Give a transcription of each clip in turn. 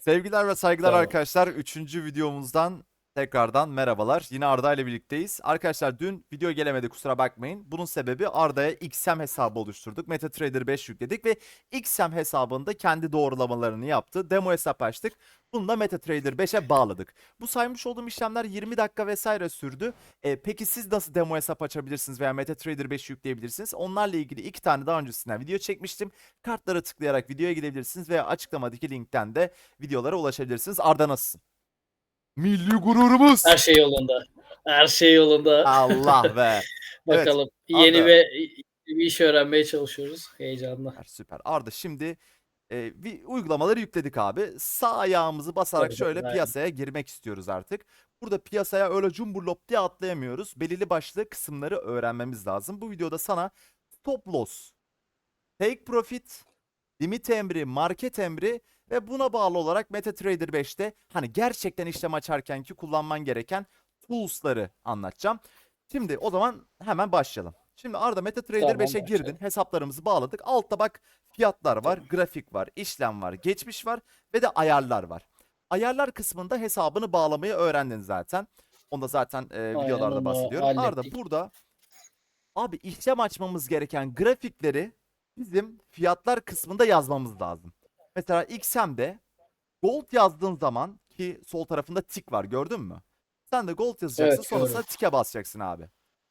Sevgiler ve saygılar Tamam. arkadaşlar. Üçüncü videomuzdan tekrardan merhabalar. Yine Arda ile birlikteyiz. Arkadaşlar dün video gelemedi kusura bakmayın. Bunun sebebi Arda'ya XM hesabı oluşturduk. MetaTrader 5 yükledik ve XM hesabında kendi doğrulamalarını yaptı. Demo hesap açtık. Bunu da MetaTrader 5'e bağladık. Bu saymış olduğum işlemler 20 dakika vesaire sürdü. E, peki siz nasıl demo hesap açabilirsiniz veya MetaTrader 5 yükleyebilirsiniz? Onlarla ilgili iki tane daha öncesinden video çekmiştim. Kartlara tıklayarak videoya gidebilirsiniz veya açıklamadaki linkten de videolara ulaşabilirsiniz. Arda nasılsın? Milli gururumuz. Her şey yolunda. Her şey yolunda. Allah be. Evet, Bakalım. Yeni Arda. ve bir iş öğrenmeye çalışıyoruz. Heyecanla. Süper, süper. Arda şimdi e, bir uygulamaları yükledik abi. Sağ ayağımızı basarak Tabii, şöyle aynen. piyasaya girmek istiyoruz artık. Burada piyasaya öyle cumburlop diye atlayamıyoruz. Belirli başlı kısımları öğrenmemiz lazım. Bu videoda sana stop loss, take profit, limit emri, market emri ve buna bağlı olarak MetaTrader 5'te hani gerçekten işlem açarken ki kullanman gereken tools'ları anlatacağım. Şimdi o zaman hemen başlayalım. Şimdi Arda MetaTrader Tamam, 5'e başlayalım. girdin. Hesaplarımızı bağladık. Altta bak fiyatlar var, grafik var, işlem var, geçmiş var ve de ayarlar var. Ayarlar kısmında hesabını bağlamayı öğrendin zaten. Onda zaten e, videolarda bahsediyorum. Arda hallettik. burada abi işlem açmamız gereken grafikleri bizim fiyatlar kısmında yazmamız lazım. Mesela XM'de gold yazdığın zaman ki sol tarafında tik var gördün mü? Sen de gold yazacaksın Evet, sonrasında gördüm. tike basacaksın abi.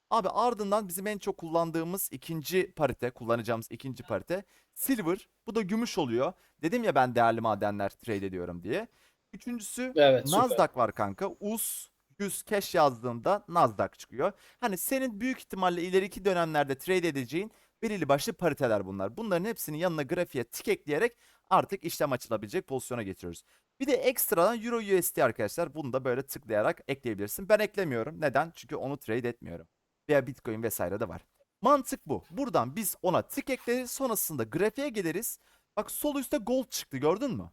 Abi ardından bizim en çok kullandığımız ikinci parite, kullanacağımız ikinci parite silver. Bu da gümüş oluyor. Dedim ya ben değerli madenler trade ediyorum diye. Üçüncüsü Evet süper. Nasdaq var kanka. US 100 cash yazdığında Nasdaq çıkıyor. Hani senin büyük ihtimalle ileriki dönemlerde trade edeceğin belirli başlı pariteler bunlar. Bunların hepsini yanına grafiğe tik ekleyerek artık işlem açılabilecek pozisyona getiriyoruz. Bir de ekstradan Euro USD arkadaşlar. Bunu da böyle tıklayarak ekleyebilirsin. Ben eklemiyorum. Neden? Çünkü onu trade etmiyorum. Veya Bitcoin vesaire de var. Mantık bu. Buradan biz ona tik ekleriz. Sonrasında grafiğe geliriz. Bak sol üstte gold çıktı gördün mü?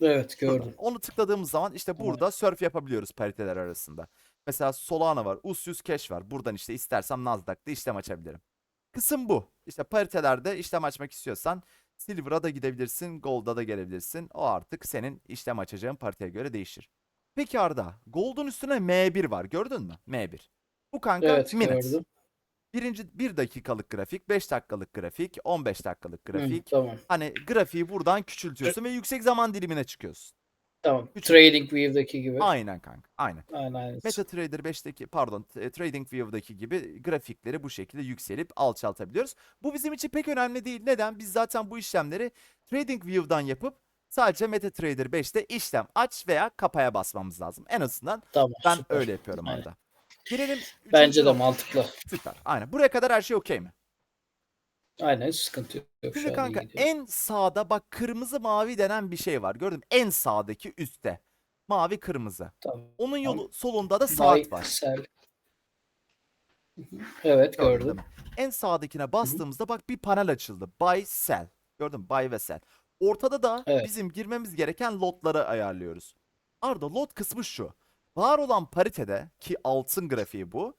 Evet gördüm. Onu tıkladığımız zaman işte burada surf yapabiliyoruz pariteler arasında. Mesela Solana var, US100 Cash var. Buradan işte istersem Nasdaq'ta işlem açabilirim. Kısım bu. İşte paritelerde işlem açmak istiyorsan Silver'a da gidebilirsin, Gold'a da gelebilirsin. O artık senin işlem açacağın pariteye göre değişir. Peki Arda, Gold'un üstüne M1 var. Gördün mü? M1. Bu kanka Evet minutes. gördüm. Birinci 1 dakikalık grafik, 5 dakikalık grafik, 15 dakikalık Hı, grafik. tamam. Hani grafiği buradan küçültüyorsun ve yüksek zaman dilimine çıkıyorsun. Tamam. Üç- Trading View'daki gibi. Aynen kanka. Aynen. Aynen aynen. MetaTrader 5'teki pardon t- TradingView'daki gibi grafikleri bu şekilde yükselip alçaltabiliyoruz. Bu bizim için pek önemli değil. Neden? Biz zaten bu işlemleri TradingView'dan yapıp sadece MetaTrader 5'te işlem aç veya kapaya basmamız lazım. En azından Tamam. ben süper. öyle yapıyorum Aynen. arada. Gelelim Bence de mantıklı. Süper. Aynen. Buraya kadar her şey okey mi? Aynen sıkıntı yok. şu Şimdi kanka en sağda bak kırmızı mavi denen bir şey var. Gördün mü? En sağdaki üstte. Mavi kırmızı. Tamam. Onun yolu solunda da saat var. hı. Evet gördüm. mi? En sağdakine bastığımızda bak bir panel açıldı. Buy, sell. Gördün mü? Buy ve sell. Ortada da Evet. bizim girmemiz gereken lotları ayarlıyoruz. Arda lot kısmı şu. Var olan paritede ki altın grafiği bu.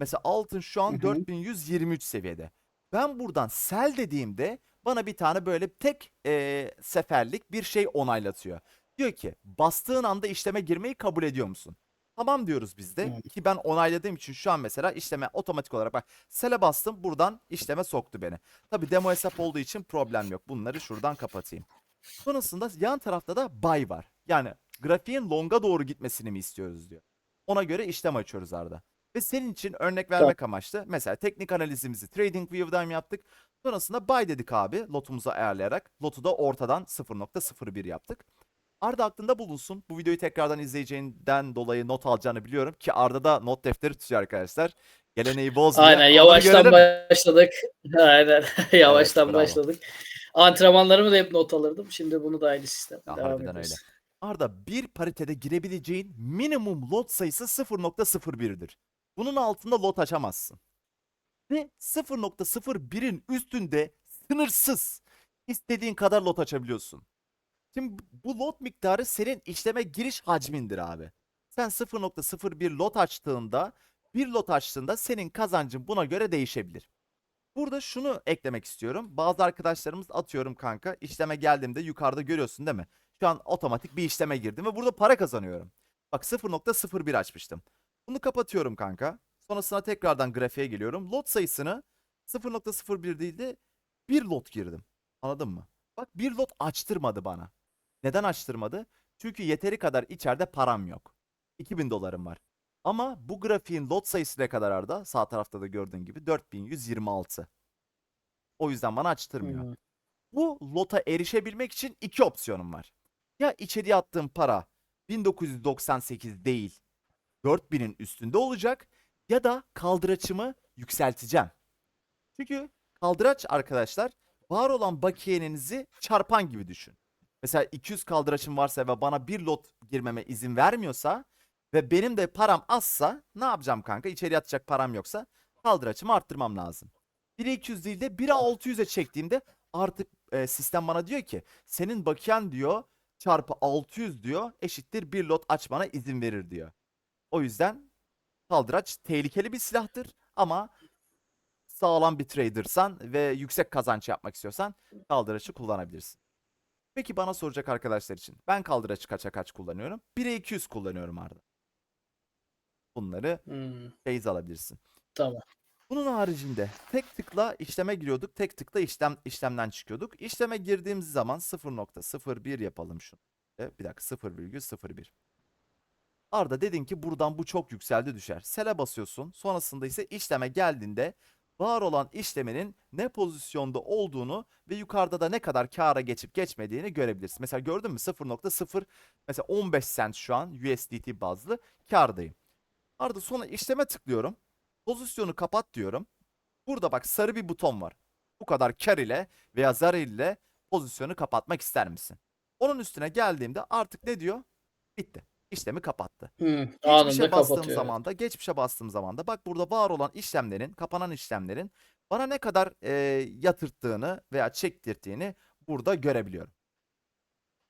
Mesela altın şu an Hı hı. 4123 seviyede. Ben buradan sell dediğimde bana bir tane böyle tek eee, seferlik bir şey onaylatıyor. Diyor ki bastığın anda işleme girmeyi kabul ediyor musun? Tamam diyoruz biz de ki ben onayladığım için şu an mesela işleme otomatik olarak bak sel'e bastım buradan işleme soktu beni. Tabi demo hesap olduğu için problem yok. Bunları şuradan kapatayım. Sonrasında yan tarafta da buy var. Yani grafiğin longa doğru gitmesini mi istiyoruz diyor. Ona göre işlem açıyoruz Arda. Ve senin için örnek vermek amaçlı mesela teknik analizimizi TradingView'dan yaptık. Sonrasında buy dedik abi lotumuzu ayarlayarak. Lotu da ortadan 0.01 yaptık. Arda aklında bulunsun. Bu videoyu tekrardan izleyeceğinden dolayı not alacağını biliyorum ki Arda da not defteri tutuyor arkadaşlar. Geleneği bozmuyor. Aynen yavaştan görelim. başladık. Aynen yavaştan bravo. başladık. Antrenmanlarımı da hep not alırdım. Şimdi bunu da aynı sistem. Ya, Devam harbiden ediyoruz. öyle. Arda bir paritede girebileceğin minimum lot sayısı 0.01'dir. Bunun altında lot açamazsın. Ve 0.01'in üstünde sınırsız istediğin kadar lot açabiliyorsun. Şimdi bu lot miktarı senin işleme giriş hacmindir abi. Sen 0.01 lot açtığında, bir lot açtığında senin kazancın buna göre değişebilir. Burada şunu eklemek istiyorum. Bazı arkadaşlarımız atıyorum kanka işleme geldiğimde yukarıda görüyorsun değil mi? Şu an otomatik bir işleme girdim ve burada para kazanıyorum. Bak 0.01 açmıştım. Bunu kapatıyorum kanka. Sonrasında tekrardan grafiğe geliyorum. Lot sayısını 0.01 değil de 1 lot girdim. Anladın mı? Bak bir lot açtırmadı bana. Neden açtırmadı? Çünkü yeteri kadar içeride param yok. 2000 dolarım var. Ama bu grafiğin lot sayısı ne kadar Arda? Sağ tarafta da gördüğün gibi 4126. O yüzden bana açtırmıyor. Hmm. Bu lota erişebilmek için iki opsiyonum var. Ya içeriye attığım para 1998 değil 4000'in üstünde olacak ya da kaldıraçımı yükselteceğim. Çünkü kaldıraç arkadaşlar var olan bakiyeninizi çarpan gibi düşün. Mesela 200 kaldıraçım varsa ve bana bir lot girmeme izin vermiyorsa ve benim de param azsa ne yapacağım kanka? İçeriye atacak param yoksa kaldıraçımı arttırmam lazım. 1'e 200 değil de 1'e 600'e çektiğimde artık e, sistem bana diyor ki senin bakiyen diyor çarpı 600 diyor eşittir bir lot açmana izin verir diyor. O yüzden kaldıraç tehlikeli bir silahtır ama sağlam bir tradersan ve yüksek kazanç yapmak istiyorsan kaldıraçı kullanabilirsin. Peki bana soracak arkadaşlar için ben kaldıraçı kaça kaç kullanıyorum? 1'e 200 kullanıyorum Arda. Bunları Hmm. base alabilirsin. Tamam. Bunun haricinde tek tıkla işleme giriyorduk. Tek tıkla işlem işlemden çıkıyorduk. İşleme girdiğimiz zaman 0.01 yapalım şunu. E, Bir dakika 0,01. Arda dedin ki buradan bu çok yükseldi düşer. Sel'e basıyorsun. Sonrasında ise işleme geldiğinde var olan işleminin ne pozisyonda olduğunu ve yukarıda da ne kadar kâra geçip geçmediğini görebilirsin. Mesela gördün mü 0.0 mesela 15 cent şu an USDT bazlı kârdayım. Arda sonra işleme tıklıyorum. Pozisyonu kapat diyorum. Burada bak sarı bir buton var. Bu kadar kar ile veya zarar ile pozisyonu kapatmak ister misin? Onun üstüne geldiğimde artık ne diyor? Bitti. İşlemi kapattı. Hmm. Geçmişe bastığım kapatıyor. zaman da geçmişe bastığım zaman da bak burada var olan işlemlerin, kapanan işlemlerin bana ne kadar e, yatırttığını veya çektirttiğini burada görebiliyorum.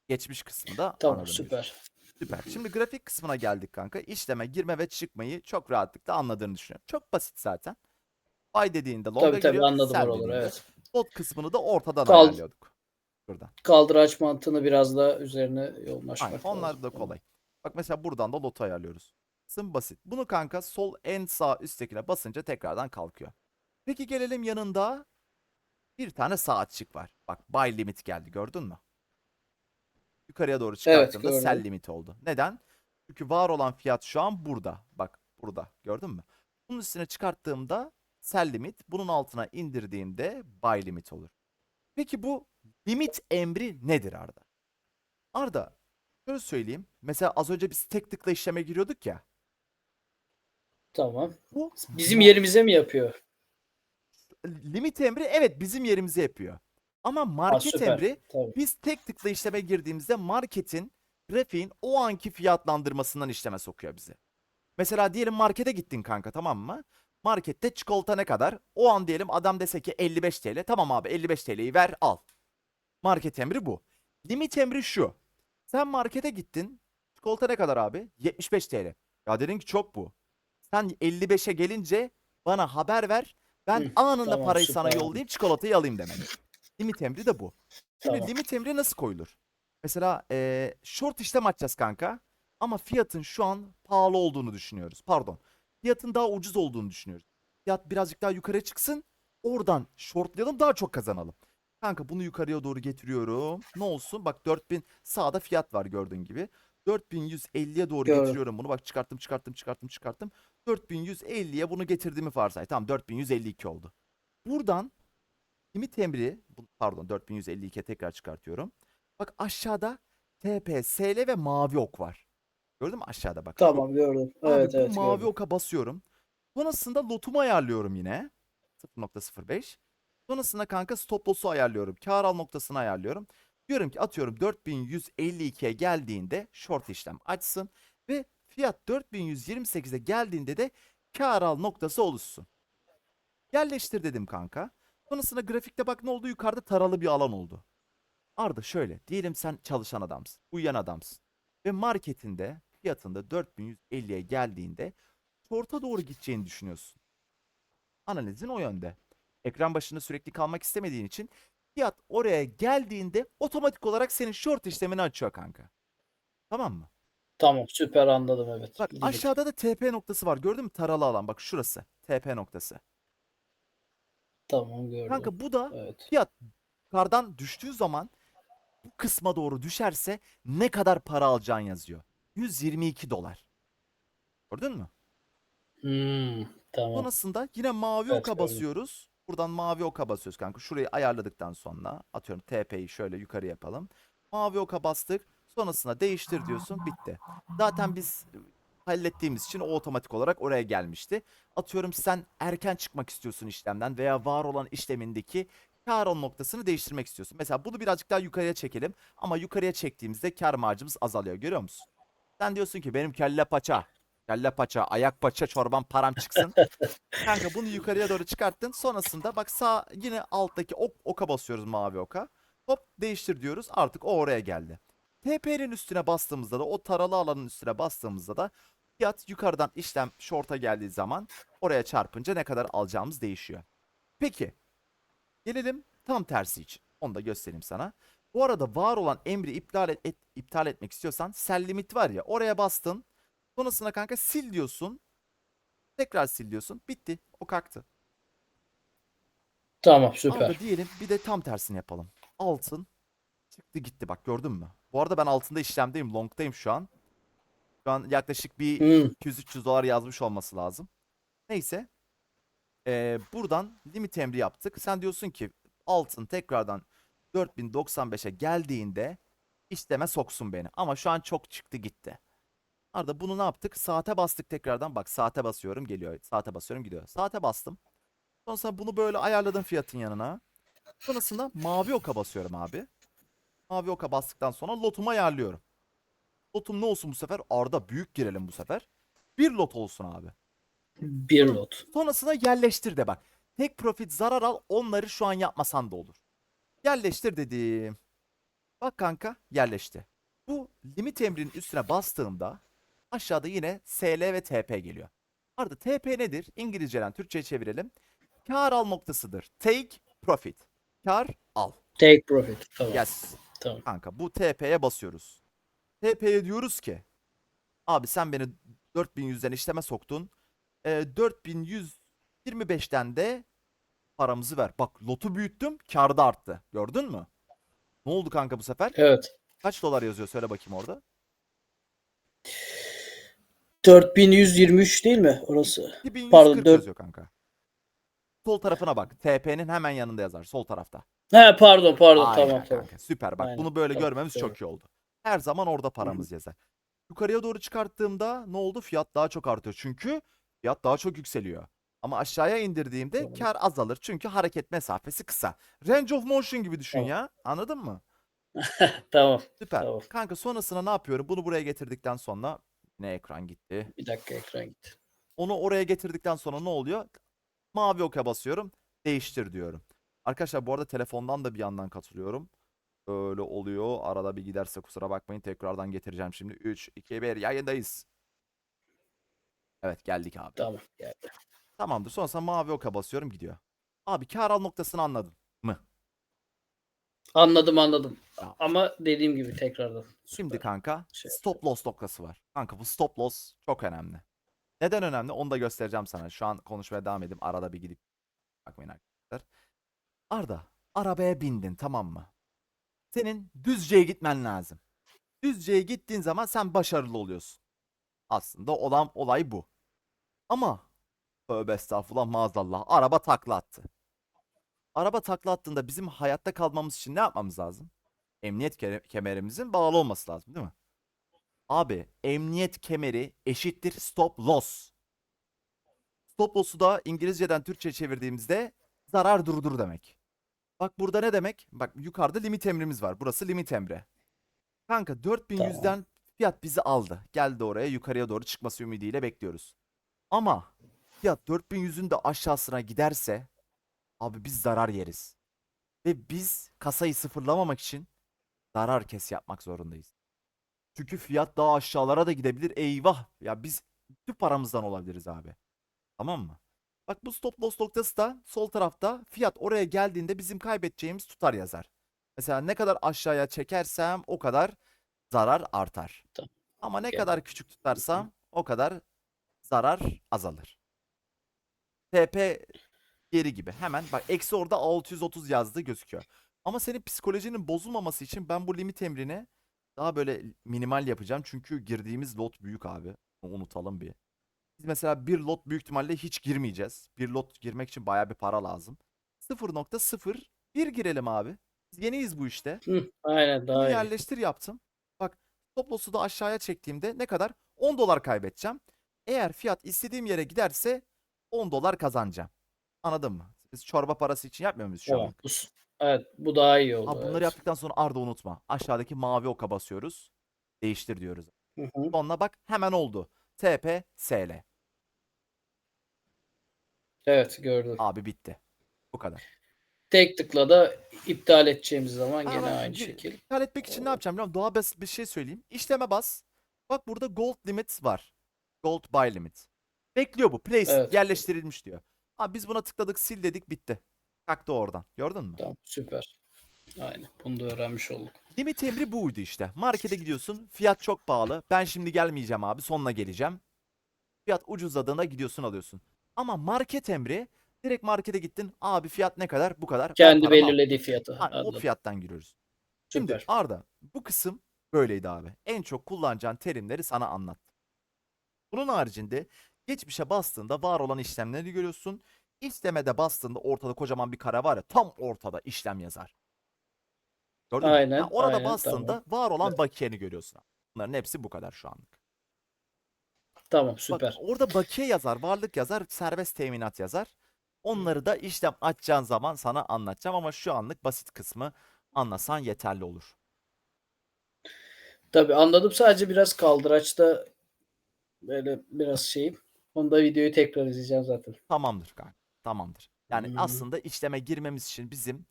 Geçmiş kısmında Tamam süper. Süper. Şimdi grafik kısmına geldik kanka. İşleme, girme ve çıkmayı çok rahatlıkla anladığını düşünüyorum. Çok basit zaten. Buy dediğinde longa Tabii tabii giriyor. anladım sell oraları dediğinde evet. Lot kısmını da ortadan Kal- ayarlıyorduk. Şuradan. Kaldıraç mantığını biraz da üzerine yoğunlaşmak Aynen. Onlar da kolay. Bak mesela buradan da lotu ayarlıyoruz. Kısım basit. Bunu kanka sol en sağ üsttekine basınca tekrardan kalkıyor. Peki gelelim yanında bir tane saatçik var. Bak buy limit geldi gördün mü? Yukarıya doğru çıkarttığında gördüm. sell limit oldu. Neden? Çünkü var olan fiyat şu an burada. Bak burada gördün mü? Bunun üstüne çıkarttığımda sell limit, bunun altına indirdiğimde buy limit olur. Peki bu limit emri nedir Arda? Arda şöyle söyleyeyim. Mesela az önce biz tek tıkla işleme giriyorduk ya. Tamam. Bu Bizim yerimize mi yapıyor? limit emri evet bizim yerimize yapıyor. Ama market süper. emri Tabii. biz tek tıkla işleme girdiğimizde marketin grafiğin o anki fiyatlandırmasından işleme sokuyor bizi. Mesela diyelim markete gittin kanka tamam mı? Markette çikolata ne kadar? O an diyelim adam dese ki 55 TL. Tamam abi 55 TL'yi ver al. Market emri bu. Limit emri şu. Sen markete gittin. Çikolata ne kadar abi? 75 TL. Ya dedin ki çok bu. Sen 55'e gelince bana haber ver. Ben Hı, anında tamam, parayı sana süper. yollayıp çikolatayı alayım demek. Limit emri de bu. Şimdi Tamam. limit emri nasıl koyulur? Mesela eee, short işlem açacağız kanka. Ama fiyatın şu an pahalı olduğunu düşünüyoruz. Pardon. Fiyatın daha ucuz olduğunu düşünüyoruz. Fiyat birazcık daha yukarı çıksın. Oradan shortlayalım daha çok kazanalım. Kanka bunu yukarıya doğru getiriyorum. Ne olsun? Bak 4000 sağda fiyat var gördüğün gibi. 4150'ye doğru Gördüm. getiriyorum bunu. Bak çıkarttım çıkarttım çıkarttım çıkarttım. 4150'ye bunu getirdiğimi varsay. Tamam 4152 oldu. Buradan limit emri pardon 4152'ye tekrar çıkartıyorum. Bak aşağıda TP, SL ve mavi ok var. Gördün mü aşağıda bak. Tamam gördüm. Abi Evet evet mavi gördüm. oka basıyorum. Sonrasında lotumu ayarlıyorum yine. 0.05. Sonrasında kanka stop loss'u ayarlıyorum. Kar al noktasını ayarlıyorum. Diyorum ki atıyorum 4152'ye geldiğinde short işlem açsın. Ve fiyat 4128'e geldiğinde de kar al noktası oluşsun. Yerleştir dedim kanka. Sonrasında grafikte bak ne oldu? Yukarıda taralı bir alan oldu. Arda şöyle. Diyelim sen çalışan adamsın. Uyuyan adamsın. Ve marketinde fiyatında 4150'ye geldiğinde short'a doğru gideceğini düşünüyorsun. Analizin o yönde. Ekran başında sürekli kalmak istemediğin için Fiyat oraya geldiğinde otomatik olarak senin short işlemini açıyor kanka. Tamam mı? Tamam süper anladım evet. Bak aşağıda da TP noktası var. Gördün mü? Taralı alan. Bak şurası. TP noktası. Tamam gördüm. Kanka bu da Evet. fiyat yukarıdan düştüğü zaman bu kısma doğru düşerse ne kadar para alacağın yazıyor. 122 dolar. Gördün mü? Hmm, tamam. Sonrasında yine mavi Evet, oka basıyoruz. Buradan mavi oka basıyoruz kanka. Şurayı ayarladıktan sonra atıyorum TP'yi şöyle yukarı yapalım. Mavi oka bastık. Sonrasında değiştir diyorsun. Bitti. Zaten biz hallettiğimiz için o otomatik olarak oraya gelmişti. Atıyorum sen erken çıkmak istiyorsun işlemden veya var olan işlemindeki kar on noktasını değiştirmek istiyorsun. Mesela bunu birazcık daha yukarıya çekelim. Ama yukarıya çektiğimizde kar marjımız azalıyor. Görüyor musun? Sen diyorsun ki benim kelle paça, kelle paça, ayak paça çorban param çıksın. Kanka bunu yukarıya doğru çıkarttın. Sonrasında bak sağ yine alttaki ok, oka basıyoruz mavi oka. Hop değiştir diyoruz. Artık o oraya geldi. TP'nin üstüne bastığımızda da o taralı alanın üstüne bastığımızda da fiyat yukarıdan işlem short'a geldiği zaman oraya çarpınca ne kadar alacağımız değişiyor. Peki gelelim tam tersi için. Onu da göstereyim sana. Bu arada var olan emri iptal et, et- iptal etmek istiyorsan sell limit var ya oraya bastın. Sonrasında kanka sil diyorsun. Tekrar sil diyorsun. Bitti. O kalktı. Tamam süper. Abi diyelim bir de tam tersini yapalım. Altın çıktı gitti bak gördün mü? Bu arada ben altında işlemdeyim. Long'dayım şu an. Şu an yaklaşık bir Hmm, 200-300 dolar yazmış olması lazım. Neyse. Ee, buradan limit emri yaptık. Sen diyorsun ki altın tekrardan 4095'e geldiğinde işleme soksun beni. Ama şu an çok çıktı gitti. Arada bunu ne yaptık? Saate bastık tekrardan. Bak saate basıyorum geliyor. Saate basıyorum gidiyor. Saate bastım. Sonrasında bunu böyle ayarladım fiyatın yanına. Sonrasında mavi oka basıyorum abi. Mavi oka bastıktan sonra lotumu ayarlıyorum. Lotum ne olsun bu sefer? Arda büyük girelim bu sefer. Bir lot olsun abi. bir lot. Sonrasında yerleştir de bak. Tek profit zarar al onları şu an yapmasan da olur. Yerleştir dedim. Bak kanka yerleşti. Bu limit emrinin üstüne bastığımda aşağıda yine SL ve TP geliyor. Arada TP nedir? İngilizceden Türkçe'ye çevirelim. Kar al noktasıdır. Take profit. Kar al. Take profit. Tamam. Yes. Tamam. Kanka bu TP'ye basıyoruz. TP'ye diyoruz ki abi sen beni 4100'den işleme soktun. Ee, 4125'ten de paramızı ver. Bak lotu büyüttüm karda arttı. Gördün mü? Ne oldu kanka bu sefer? Evet. Kaç dolar yazıyor söyle bakayım orada. 4123 değil mi orası? 2140 Pardon, dört- yazıyor kanka. Sol tarafına bak. TP'nin hemen yanında yazar. Sol tarafta. He pardon pardon Aynen tamam tamam. kanka. Süper. Bak Aynen, bunu böyle tamam, görmemiz doğru. çok iyi oldu. Her zaman orada paramız yazar. Yukarıya doğru çıkarttığımda ne oldu? Fiyat daha çok artıyor. Çünkü fiyat daha çok yükseliyor. Ama aşağıya indirdiğimde Tamam. kar azalır. Çünkü hareket mesafesi kısa. Range of motion gibi düşün Tamam. ya. Anladın mı? Tamam. Süper. Tamam. Kanka sonrasında ne yapıyorum? Bunu buraya getirdikten sonra ne ekran gitti. Bir dakika ekran gitti. Onu oraya getirdikten sonra ne oluyor? Mavi oka basıyorum. Değiştir diyorum. Arkadaşlar bu arada telefondan da bir yandan katılıyorum. Öyle oluyor. Arada bir giderse kusura bakmayın. Tekrardan getireceğim şimdi. 3, 2, 1 yayındayız. Evet geldik abi. Tamam geldi. Tamamdır. Sonrasında mavi oka basıyorum gidiyor. Abi kar al noktasını anladın mı? Anladım anladım. Tamam. Ama dediğim gibi tekrardan. Şimdi kanka Şey stop loss noktası var. Kanka bu stop loss çok önemli. Neden önemli? Onu da göstereceğim sana. Şu an konuşmaya devam edeyim. Arada bir gidip bakmayın arkadaşlar. Arda arabaya bindin tamam mı? Senin Düzce'ye gitmen lazım. Düzce'ye gittiğin zaman sen başarılı oluyorsun. Aslında olan olay bu. Ama tövbe estağfurullah maazallah araba takla attı. Araba takla attığında bizim hayatta kalmamız için ne yapmamız lazım? Emniyet ke- kemerimizin bağlı olması lazım değil mi? Abi emniyet kemeri eşittir stop loss. Stop loss'u da İngilizceden Türkçe çevirdiğimizde zarar durdur demek. Bak burada ne demek? Bak yukarıda limit emrimiz var. Burası limit emri. Kanka 4100'den fiyat bizi aldı. Geldi oraya yukarıya doğru çıkması ümidiyle bekliyoruz. Ama fiyat 4100'ün de aşağısına giderse abi biz zarar yeriz. Ve biz kasayı sıfırlamamak için zarar kes yapmak zorundayız. Çünkü fiyat daha aşağılara da gidebilir. Eyvah. Ya biz bütün paramızdan olabiliriz abi. Tamam mı? Bak bu stop loss noktası da sol tarafta fiyat oraya geldiğinde bizim kaybedeceğimiz tutar yazar. Mesela ne kadar aşağıya çekersem o kadar zarar artar. Tamam. Ama ne kadar küçük tutarsam o kadar zarar azalır. TP geri gibi. Hemen bak eksi orada 630 yazdığı gözüküyor. Ama senin psikolojinin bozulmaması için ben bu limit emrini daha böyle minimal yapacağım. Çünkü girdiğimiz lot büyük abi. Unutalım bir. Biz mesela bir lot büyük ihtimalle hiç girmeyeceğiz. Bir lot girmek için bayağı bir para lazım. 0.01 girelim abi. Biz yeniyiz bu işte. Hı, aynen daha Bunu iyi. yerleştir yaptım. Bak stop loss'u da aşağıya çektiğimde ne kadar? 10 dolar kaybedeceğim. Eğer fiyat istediğim yere giderse 10 dolar kazanacağım. Anladın mı? Biz çorba parası için yapmıyor muyuz şu an? Bu, evet bu daha iyi oldu. Abi bunları evet. yaptıktan sonra Arda unutma. Aşağıdaki mavi oka basıyoruz. Değiştir diyoruz. Hı bak hemen oldu. TP SL. Evet gördüm. Abi bitti. Bu kadar. Tek tıkla da iptal edeceğimiz zaman Ama gene ben aynı bir- şekil. İptal etmek için ne yapacağım biliyor musun? Doğa basit bir şey söyleyeyim. İşleme bas. Bak burada gold limit var. Gold buy limit. Bekliyor bu. Place Evet. yerleştirilmiş diyor. Abi biz buna tıkladık sil dedik bitti. Kalktı oradan. Gördün mü? Tamam süper. Aynen. Bunu da öğrenmiş olduk. Limit emri buydu işte. Markete gidiyorsun. Fiyat çok pahalı. Ben şimdi gelmeyeceğim abi. Sonuna geleceğim. Fiyat ucuzladığında gidiyorsun alıyorsun. Ama market emri direkt markete gittin. Abi fiyat ne kadar? Bu kadar. Kendi paramı al. belirlediği fiyatı. Ha, o fiyattan giriyoruz. Şimdi Süper. Arda bu kısım böyleydi abi. En çok kullanacağın terimleri sana anlattım. Bunun haricinde geçmişe bastığında var olan işlemleri görüyorsun. İşlemede bastığında ortada kocaman bir kare var ya tam ortada işlem yazar. Gördün mü? Aynen, Ha, orada aynen, bastığında tamam. var olan Evet. bakiyeni görüyorsun. Bunların hepsi bu kadar şu anlık. Tamam Bak süper. orada bakiye yazar, varlık yazar, serbest teminat yazar. Onları da işlem açacağın zaman sana anlatacağım ama şu anlık basit kısmı anlasan yeterli olur. Tabii anladım. Sadece biraz kaldıraçta böyle biraz şeyim. Onu da videoyu tekrar izleyeceğim zaten. Tamamdır kanka. Tamamdır. Yani Hmm. aslında işleme girmemiz için bizim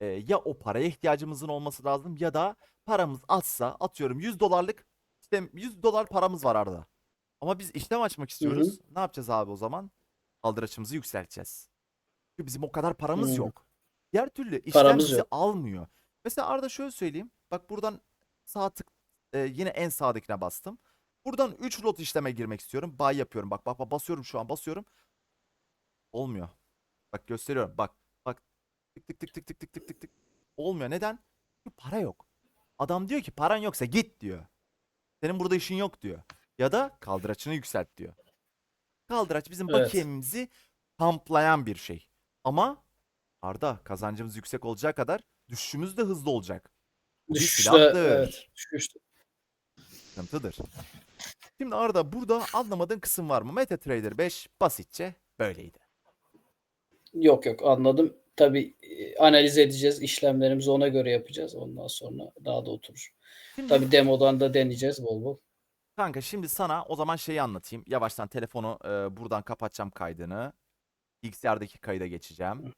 e, ya o paraya ihtiyacımızın olması lazım ya da paramız azsa atıyorum 100 dolarlık işte 100 dolar paramız var arada. Ama biz işlem açmak istiyoruz. Ne yapacağız abi o zaman? Kaldıraçımızı yükselteceğiz. Çünkü bizim o kadar paramız Hmm. yok. Diğer türlü işlem Paramız bizi yok. almıyor. Mesela Arda şöyle söyleyeyim. Bak buradan sağ tık e, yine en sağdakine bastım. Buradan 3 lot işleme girmek istiyorum. Buy yapıyorum. Bak bak bak basıyorum şu an basıyorum. Olmuyor. Bak gösteriyorum. Bak bak. Tık tık tık tık tık tık tık tık tık. Olmuyor. Neden? Çünkü para yok. Adam diyor ki paran yoksa git diyor. Senin burada işin yok diyor. Ya da kaldıraçını yükselt diyor. Kaldıraç bizim Evet. bakiyemizi kamplayan bir şey. Ama Arda kazancımız yüksek olacağı kadar düşüşümüz de hızlı olacak. Düşüşte evet. Düşüşte. Sıkıntıdır. Şimdi Arda burada anlamadığın kısım var mı? MetaTrader 5 basitçe böyleydi. Yok yok anladım. Tabii e, analiz edeceğiz. işlemlerimizi ona göre yapacağız. Ondan sonra daha da oturur. Tabii demodan da deneyeceğiz bol bol. Kanka şimdi sana o zaman şeyi anlatayım. Yavaştan telefonu e, buradan kapatacağım kaydını. Bilgisayardaki kayda geçeceğim.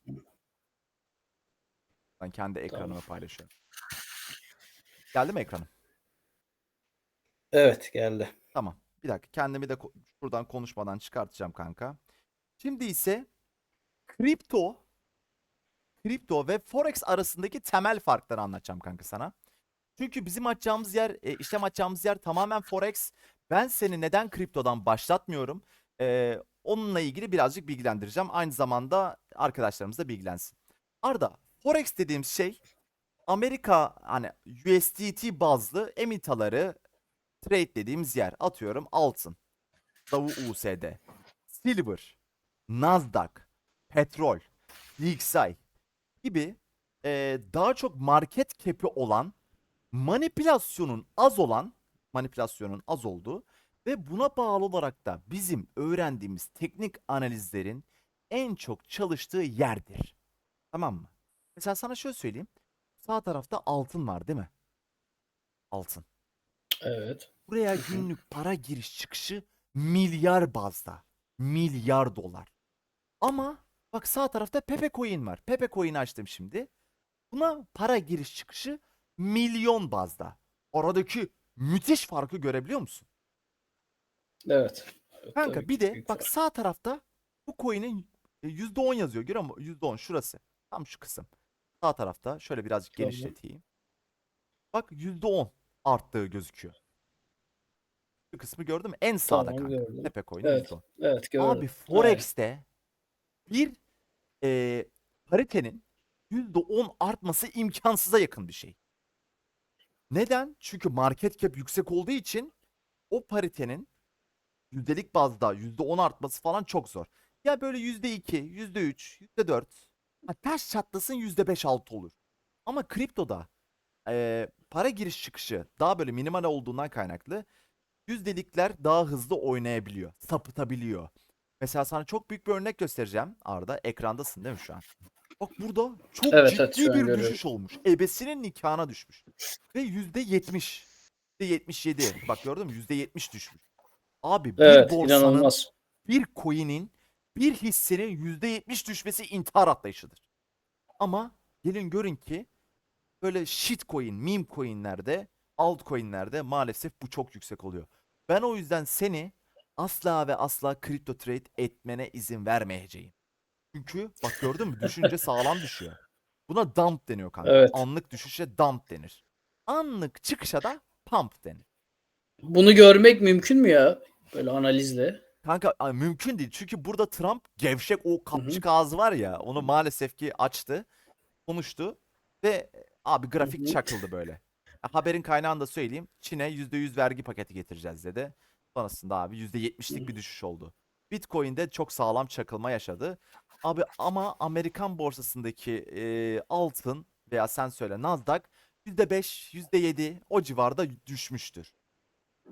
Ben kendi ekranımı paylaşıyorum. Geldi mi ekranım? Evet geldi. Tamam. Bir dakika kendimi de ko- şuradan konuşmadan çıkartacağım kanka. Şimdi ise kripto kripto ve forex arasındaki temel farkları anlatacağım kanka sana. Çünkü bizim açacağımız yer, e, işlem açacağımız yer tamamen forex. Ben seni neden kriptodan başlatmıyorum? E, onunla ilgili birazcık bilgilendireceğim. Aynı zamanda arkadaşlarımız da bilgilensin. Arda, forex dediğimiz şey Amerika hani USDT bazlı emitaları trade dediğimiz yer. Atıyorum altın, WUSD, silver, Nasdaq, petrol, DXY gibi e, daha çok market cap'i olan manipülasyonun az olan manipülasyonun az olduğu ve buna bağlı olarak da bizim öğrendiğimiz teknik analizlerin en çok çalıştığı yerdir. Tamam mı? Mesela sana şöyle söyleyeyim. Sağ tarafta altın var değil mi? Altın. Evet. Buraya günlük para giriş çıkışı milyar bazda. Milyar dolar. Ama bak sağ tarafta Pepe Coin var. Pepe Coin'i açtım şimdi. Buna para giriş çıkışı milyon bazda. Aradaki müthiş farkı görebiliyor musun? Evet. Evet, Kanka bir de bak sağ tarafta bu coin'in E, %10 yazıyor. Görüyor musun? %10 şurası. Tam şu kısım. Sağ tarafta şöyle birazcık Tamam. genişleteyim. Bak %10 arttığı gözüküyor. Şu kısmı gördün mü? En sağda Tamam, kanka. gördüm. Tepe coin'in Evet, %10. Evet gördüm. Abi Forex'te bir e, paritenin %10 artması imkansıza yakın bir şey. Neden? Çünkü market cap yüksek olduğu için o paritenin yüzdelik bazda %10 artması falan çok zor. Ya böyle %2, %3, %4 ha, ters çatlasın %5-6 olur. Ama kriptoda e, para giriş çıkışı daha böyle minimal olduğundan kaynaklı yüzdelikler daha hızlı oynayabiliyor. Sapıtabiliyor. Mesela sana çok büyük bir örnek göstereceğim Arda. Ekrandasın değil mi şu an? Bak burada çok Evet, ciddi şu an bir görüyorum. düşüş olmuş. Ebesinin nikahına düşmüş. Ve yüzde yetmiş. Yüzde yetmiş yedi. Bak gördün mü? Yüzde yetmiş düşmüş. Abi bir Evet borsanın, inanılmaz. bir coin'in, bir hissenin yüzde yetmiş düşmesi intihar atlayışıdır. Ama gelin görün ki böyle shitcoin, meme coinlerde, altcoinlerde maalesef bu çok yüksek oluyor. Ben o yüzden seni asla ve asla kripto trade etmene izin vermeyeceğim. Çünkü bak gördün mü düşünce sağlam düşüyor. Buna dump deniyor kanka. Evet. Anlık düşüşe dump denir. Anlık çıkışa da pump denir. Bunu görmek mümkün mü ya? Böyle analizle. Kanka mümkün değil. Çünkü burada Trump gevşek o kapçık ağzı var ya onu maalesef ki açtı. Konuştu ve e, abi grafik hı. çakıldı böyle. Ya, Haberin kaynağını da söyleyeyim. Çin'e %100 vergi paketi getireceğiz dedi. Sonrasında abi %70'lik bir düşüş oldu. Bitcoin'de çok sağlam çakılma yaşadı. Abi ama Amerikan borsasındaki e, altın veya sen söyle Nasdaq %5, %7 o civarda düşmüştür.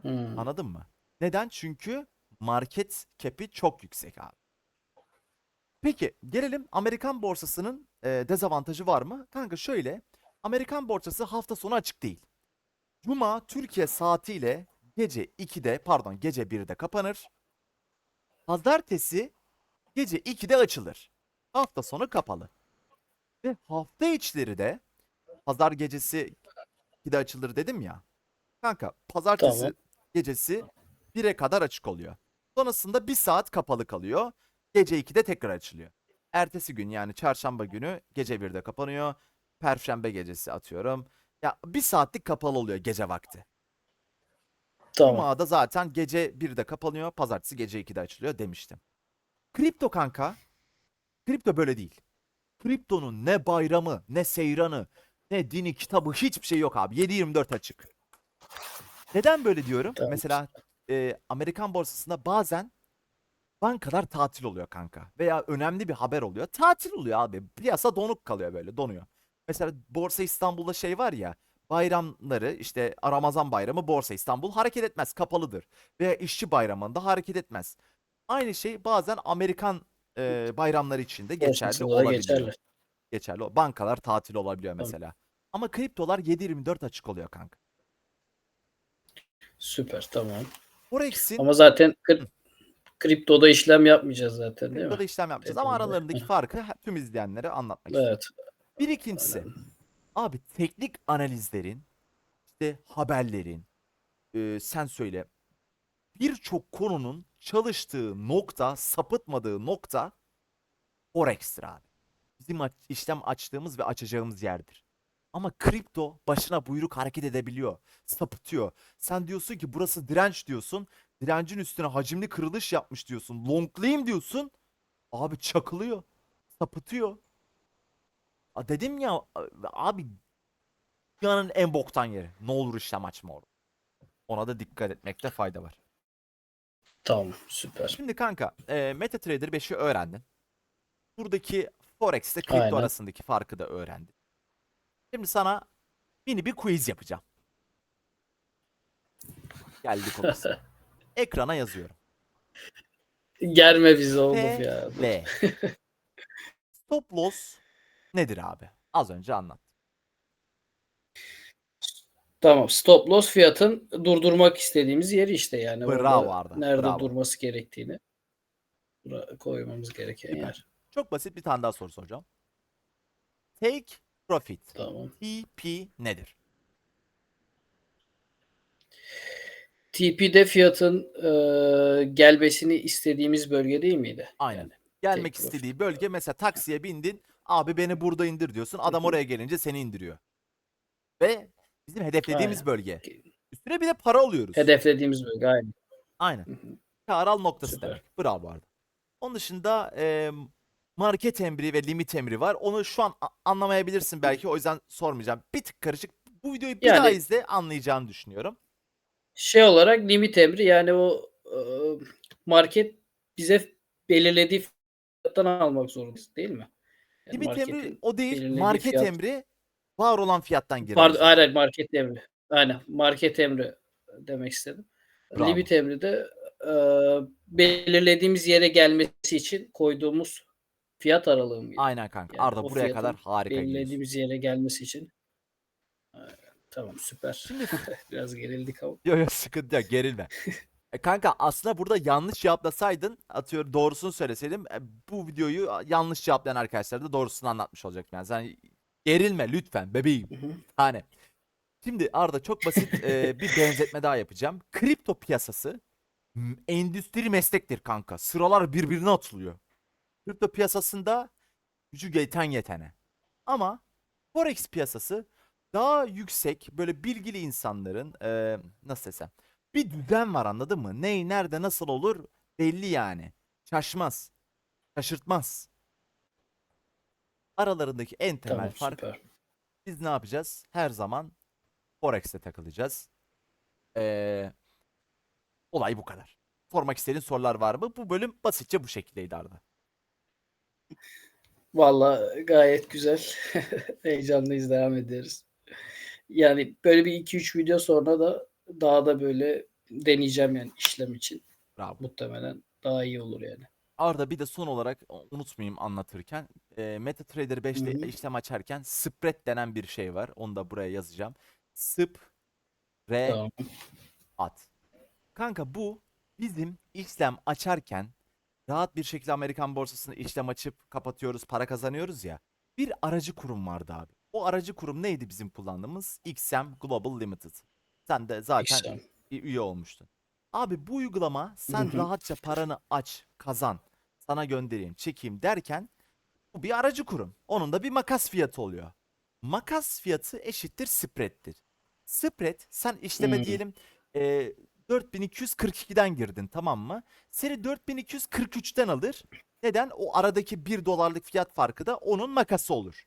Hmm. Anladın mı? Neden? Çünkü market cap'i çok yüksek abi. Peki gelelim Amerikan borsasının e, dezavantajı var mı? Kanka şöyle. Amerikan borsası hafta sonu açık değil. Cuma Türkiye saatiyle gece 2'de pardon gece 1'de kapanır. Pazartesi gece 2'de açılır. Hafta sonu kapalı. Ve hafta içleri de pazar gecesi 2'de açılır dedim ya. Kanka pazartesi Tamam. gecesi 1'e kadar açık oluyor. Sonrasında bir saat kapalı kalıyor. Gece 2'de tekrar açılıyor. Ertesi gün yani çarşamba günü gece 1'de kapanıyor. Perşembe gecesi atıyorum. Ya bir saatlik kapalı oluyor gece vakti. Tamam. Cuma'da zaten gece 1'de kapanıyor. Pazartesi gece 2'de açılıyor demiştim. Kripto kanka. Kripto böyle değil. Kriptonun ne bayramı, ne seyranı, ne dini kitabı hiçbir şey yok abi. 7-24 açık. Neden böyle diyorum? Tamam. Mesela e, Amerikan borsasında bazen bankalar tatil oluyor kanka. Veya önemli bir haber oluyor. Tatil oluyor abi. Piyasa donuk kalıyor böyle donuyor. Mesela Borsa İstanbul'da şey var ya bayramları işte Ramazan bayramı Borsa İstanbul hareket etmez kapalıdır. Veya işçi bayramında hareket etmez. Aynı şey bazen Amerikan e, bayramları için de geçerli olabiliyor. geçerli. Geçerli. Bankalar tatil olabiliyor Tamam. mesela. Ama kriptolar 7-24 açık oluyor kanka. Süper tamam. Forex'in Ama zaten kri- kriptoda işlem yapmayacağız zaten değil kriptoda mi? işlem yapacağız ama Hepimiz de. aralarındaki farkı tüm izleyenlere anlatmak istiyorum. Evet. Bir ikincisi abi teknik analizlerin işte haberlerin e, sen söyle birçok konunun çalıştığı nokta sapıtmadığı nokta Forex'tir abi. Bizim aç- işlem açtığımız ve açacağımız yerdir. Ama kripto başına buyruk hareket edebiliyor. Sapıtıyor. Sen diyorsun ki burası direnç diyorsun. Direncin üstüne hacimli kırılış yapmış diyorsun. Longlayayım diyorsun. Abi çakılıyor. Sapıtıyor. A dedim ya abi dünyanın en boktan yeri. Ne olur işlem açma orada. Ona da dikkat etmekte fayda var. Tamam süper. Şimdi kanka e, MetaTrader 5'i öğrendin. Buradaki Forex ile kripto Aynen. arasındaki farkı da öğrendin. Şimdi sana mini bir quiz yapacağım. Geldik o kısma. Ekrana yazıyorum. Germe bizi oğlum ya. L. Stop loss nedir abi? Az önce anlat. Tamam. Stop loss fiyatın durdurmak istediğimiz yeri işte yani. Bravo Arda, Nerede bravo. durması gerektiğini koymamız gereken Süper. yer. Çok basit bir tane daha soru soracağım. Take profit. Tamam. TP nedir? TP'de fiyatın e, gelmesini istediğimiz bölge değil miydi? Aynen. Yani Gelmek istediği bölge mesela taksiye bindin. Abi beni burada indir diyorsun. Adam oraya gelince seni indiriyor. Ve bizim hedeflediğimiz Aynen. bölge. Üstüne bir de para alıyoruz. Hedeflediğimiz bölge. Aynen. Hı. Kar al noktası Süper. demek. Bravo Arda. Onun dışında e, market emri ve limit emri var. Onu şu an a- anlamayabilirsin belki. O yüzden sormayacağım. Bir tık karışık. Bu videoyu bir Yani- daha izle anlayacağını düşünüyorum. Şey olarak limit emri yani o e, market bize belirlediği fiyattan almak zorundayız değil mi? Yani Limit emri o değil. Market fiyat- emri var olan fiyattan girer. Pardon, aynen market emri. Aynen market emri demek istedim. Bravo. Limit emri de e, belirlediğimiz yere gelmesi için koyduğumuz fiyat aralığı mı? Aynen kanka. Yani Arda buraya kadar harika gidiyorsun. Belirlediğimiz yere gelmesi için. Aynen, Tamam süper. Biraz gerildik ama. Yok yok sıkıntı yok gerilme. E kanka aslında burada yanlış cevaplasaydın atıyorum doğrusunu söyleseydim e, bu videoyu yanlış cevaplayan arkadaşlara da doğrusunu anlatmış olacaktım. Yani sen gerilme lütfen bebeğim. Hani şimdi Arda çok basit e, bir benzetme daha yapacağım. Kripto piyasası m- endüstri meslektir kanka. Sıralar birbirine atılıyor. Kripto piyasasında gücü yeten yetene. Ama Forex piyasası daha yüksek böyle bilgili insanların e, nasıl desem bir düzen var anladın mı? Ney nerede nasıl olur belli yani. Şaşmaz. Şaşırtmaz. Aralarındaki en temel Tamam fark süper. biz ne yapacağız? Her zaman Forex'te takılacağız. Ee, olay bu kadar. Sormak istediğin sorular var mı? Bu bölüm basitçe bu şekildeydi Arda. Valla gayet güzel. Heyecanlıyız devam ederiz. Yani böyle bir 2-3 video sonra da daha da böyle deneyeceğim yani işlem için. Bravo. Muhtemelen daha iyi olur yani. Arda bir de son olarak unutmayayım anlatırken e, MetaTrader 5'te Hı hı. işlem açarken spread denen bir şey var. Onu da buraya yazacağım. Sp re Tamam. at. Kanka bu bizim işlem açarken rahat bir şekilde Amerikan borsasında işlem açıp kapatıyoruz, para kazanıyoruz ya. Bir aracı kurum vardı abi. O aracı kurum neydi bizim kullandığımız? XM Global Limited. Sen de zaten bir üye olmuştun. Abi bu uygulama sen hı. rahatça paranı aç, kazan, sana göndereyim, çekeyim derken bu bir aracı kurum. Onun da bir makas fiyatı oluyor. Makas fiyatı eşittir spread'tir. Spread sen işleme Hmm. diyelim e, 4242'den girdin tamam mı? Seni 4243'ten alır. Neden? O aradaki 1 dolarlık fiyat farkı da onun makası olur.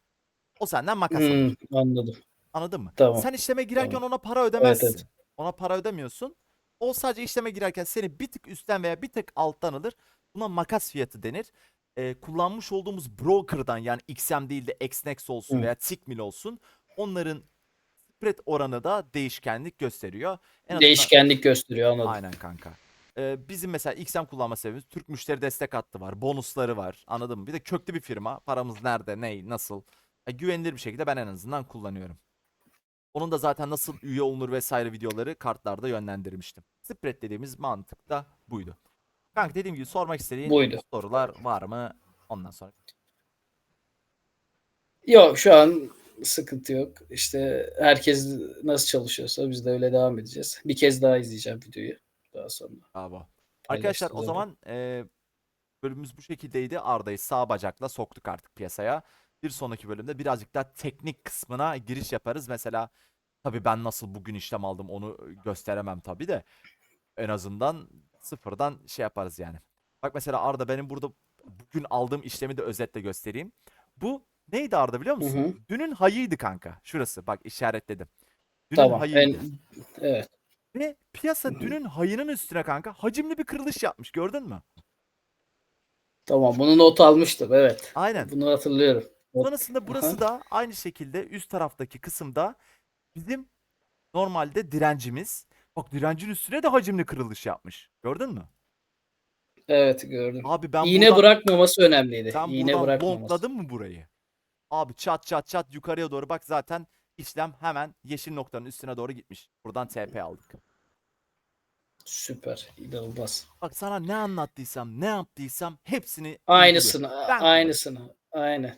O senden makas alır. Hmm, anladım. Anladın mı? Tamam. Sen işleme girerken Tamam. ona para ödemezsin. evet. Ona para ödemiyorsun. O sadece işleme girerken seni bir tık üstten veya bir tık alttan alır. Buna makas fiyatı denir. Ee, kullanmış olduğumuz broker'dan yani XM değil de XNEX olsun Hı. veya Tickmill olsun onların spread oranı da değişkenlik gösteriyor. En azından- Değişkenlik gösteriyor anladım. Aynen kanka. Ee, bizim mesela XM kullanma sebebimiz Türk müşteri destek hattı var. Bonusları var. Anladın mı? Bir de köklü bir firma. Paramız nerede, ney, nasıl? E, güvenilir bir şekilde ben en azından kullanıyorum. Onun da zaten nasıl üye olunur vesaire videoları kartlarda yönlendirmiştim. Spread dediğimiz mantık da buydu. Kanka dediğim gibi sormak istediğin Buydu. sorular var mı? Ondan sonra. Yok şu an sıkıntı yok. İşte herkes nasıl çalışıyorsa biz de öyle devam edeceğiz. Bir kez daha izleyeceğim videoyu daha sonra. Bravo. Arkadaşlar o zaman e, bölümümüz bu şekildeydi. Arda'yı sağ bacakla soktuk artık piyasaya. Bir sonraki bölümde birazcık daha teknik kısmına giriş yaparız. Mesela tabii ben nasıl bugün işlem aldım onu gösteremem tabii de. En azından sıfırdan şey yaparız yani. Bak mesela Arda benim burada bugün aldığım işlemi de özetle göstereyim. Bu neydi Arda biliyor Hı musun? hı. Dünün hayıydı kanka. Şurası bak işaretledim. Dünün Tamam. hayıydı. En, evet. Ve piyasa Hı hı. dünün hayının üstüne kanka hacimli bir kırılış yapmış gördün mü? Tamam. Bunu not almıştım. Evet. Aynen. Bunu hatırlıyorum. Sonrasında burası da aynı şekilde üst taraftaki kısımda bizim normalde direncimiz. Bak direncin üstüne de hacimli kırılış yapmış. Gördün mü? Evet gördüm. Abi ben İğne buradan, bırakmaması önemliydi. sen İğne buradan bırakmaması. longladın mı burayı? Abi çat çat çat yukarıya doğru bak zaten işlem hemen yeşil noktanın üstüne doğru gitmiş. Buradan TP aldık. Süper. İnanılmaz. Bak sana ne anlattıysam, ne yaptıysam hepsini. Aynısını. Ben aynısını. Aynen.